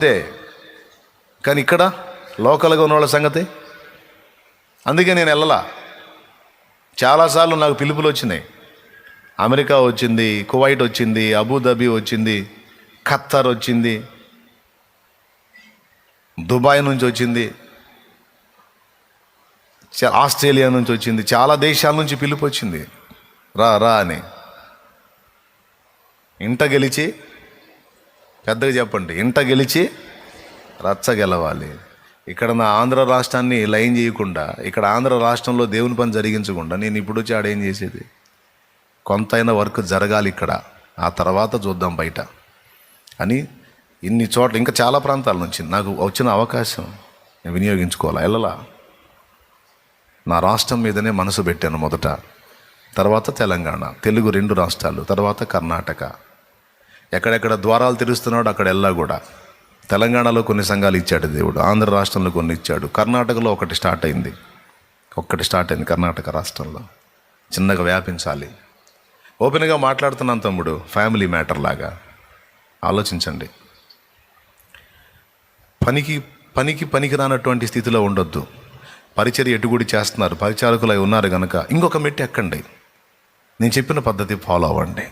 అదే కానీ ఇక్కడ లోకల్గా ఉన్న వాళ్ళ సంగతి? అందుకే నేను వెళ్ళలా. చాలాసార్లు నాకు పిలుపులు వచ్చినాయి. అమెరికా వచ్చింది కువైట్ వచ్చింది అబుదాబి వచ్చింది ఖత్తర్ వచ్చింది దుబాయ్ నుంచి వచ్చింది ఆస్ట్రేలియా నుంచి వచ్చింది చాలా దేశాల నుంచి పిలుపు వచ్చింది. రా రా అని. ఇంట గెలిచి పెద్దగా చెప్పండి. ఇంట గెలిచి రచ్చ గెలవాలి. ఇక్కడ నా ఆంధ్ర రాష్ట్రాన్ని లైన్ చేయకుండా ఇక్కడ ఆంధ్ర రాష్ట్రంలో దేవుని పని జరిగించకుండా నేను ఇప్పుడు వచ్చి ఆడేం చేసేది? కొంతైనా వర్క్ జరగాలి ఇక్కడ. ఆ తర్వాత చూద్దాం బయట. అని ఇన్ని చోట్ల ఇంకా చాలా ప్రాంతాల నుంచి నాకు వచ్చిన అవకాశం నేను వినియోగించుకోవాలా? వెళ్ళలా? నా రాష్ట్రం మీదనే మనసు పెట్టాను మొదట. తర్వాత తెలంగాణ తెలుగు రెండు రాష్ట్రాలు తర్వాత కర్ణాటక. ఎక్కడెక్కడ ద్వారాలు తెరుస్తున్నాడు అక్కడ వెళ్ళా కూడా. తెలంగాణలో కొన్ని సంఘాలు ఇచ్చాడు దేవుడు ఆంధ్ర రాష్ట్రంలో కొన్ని ఇచ్చాడు. కర్ణాటకలో ఒకటి స్టార్ట్ అయింది. ఒక్కటి స్టార్ట్ అయింది కర్ణాటక రాష్ట్రంలో. చిన్నగా వ్యాపించాలి. ఓపెన్గా మాట్లాడుతున్నాను తమ్ముడు ఫ్యామిలీ మ్యాటర్ లాగా. ఆలోచించండి. పనికి పనికి పనికి రానటువంటి స్థితిలో ఉండొద్దు. పరిచర్య ఎటుగుడి చేస్తున్నారు? పరిచారకులు అయి ఉన్నారు కనుక ఇంకొక మెట్టు ఎక్కండి. నేను చెప్పిన పద్ధతి ఫాలో అవ్వండి.